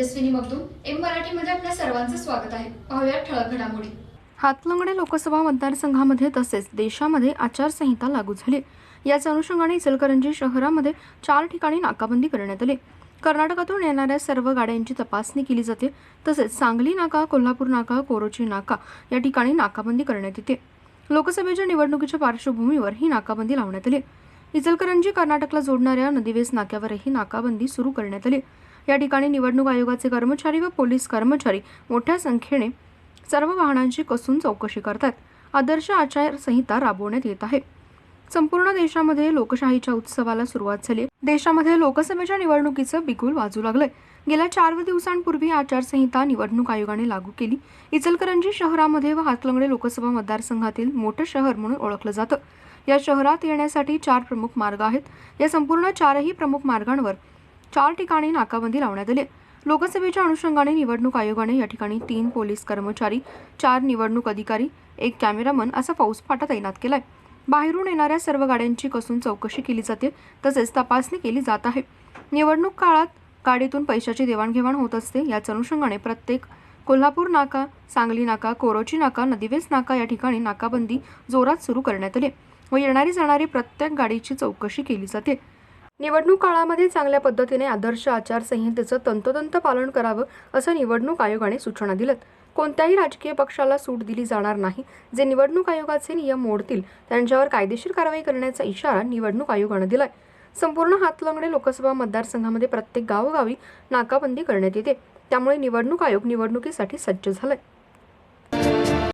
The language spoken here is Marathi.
Tejaswini Magdum M मराठीमध्ये आपल्या सर्वांचं स्वागत आहे. पाहूया ठळक घडामोडी. हातलंगडे लोकसभा मतदारसंघामध्ये तसेच देशामध्ये आचारसंहिता लागू झाली. याच अनुषंगाने इचलकरंजी शहरामध्ये चार ठिकाणी नाकाबंदी करण्यात आली. कर्नाटकातून येणाऱ्या सर्व गाड्यांची तपासणी केली जाते. तसेच सांगली नाका कोल्हापूर नाका कोरोची नाका या ठिकाणी नाकाबंदी करण्यात येते. लोकसभेच्या निवडणुकीच्या पार्श्वभूमीवर ही नाकाबंदी लावण्यात आली. इचलकरंजी कर्नाटकला जोडणाऱ्या नदीवेस नाक्यावरही नाकाबंदी सुरू करण्यात आली. या ठिकाणी निवडणूक आयोगाचे कर्मचारी व पोलीस कर्मचारी मोठ्या संख्येने सर्व वाहनांची कसून चौकशी करतात. आदर्श आचारसंहिता राबवण्यात येत आहे. संपूर्ण देशामध्ये लोकशाहीच्या उत्सवाला सुरुवात झाली. देशामध्ये लोकसभेच्या निवडणुकीचं बिगुल वाजू लागलंय. गेल्या चार दिवसांपूर्वी आचारसंहिता निवडणूक आयोगाने लागू केली. इचलकरंजी शहरामध्ये व हातलंगडे लोकसभा मतदारसंघातील मोठं शहर म्हणून ओळखलं जातं. या शहरात येण्यासाठी चार प्रमुख मार्ग आहेत. या संपूर्ण चारही प्रमुख मार्गांवर चार ठिकाणी नाकाबंदी लावण्यात आली लोकसभेच्या अनुषंगाने निवडणूक आयोगाने या ठिकाणी तीन पोलीस कर्मचारी चार निवडणूक अधिकारी एक कॅमेरामन असा फौजफाटा तैनात केलाय. बाहेरून येणाऱ्या सर्व गाड्यांची कसून चौकशी केली जाते तसेच तपासणी केली जात आहे. निवडणूक काळात गाडीतून पैशाची देवाणघेवाण होत असते याच अनुषंगाने प्रत्येक कोल्हापूर नाका सांगली नाका कोरोची नाका नदीवेस नाका या ठिकाणी नाकाबंदी जोरात सुरू करण्यात आली व येणारी जाणारी प्रत्येक गाडीची चौकशी केली जाते. निवडणूक काळामध्ये चांगल्या पद्धतीने आदर्श आचारसंहितेचं तंतोतंत पालन करावं असं निवडणूक आयोगाने सूचना दिल्यात. कोणत्याही राजकीय पक्षाला सूट दिली जाणार नाही. जे निवडणूक आयोगाचे नियम मोडतील त्यांच्यावर कायदेशीर कारवाई करण्याचा इशारा निवडणूक आयोगानं दिलाय. संपूर्ण हातलंगडे लोकसभा मतदारसंघामध्ये प्रत्येक गावोगावी नाकाबंदी करण्यात येते. त्यामुळे निवडणूक आयोग निवडणुकीसाठी सज्ज झालाय.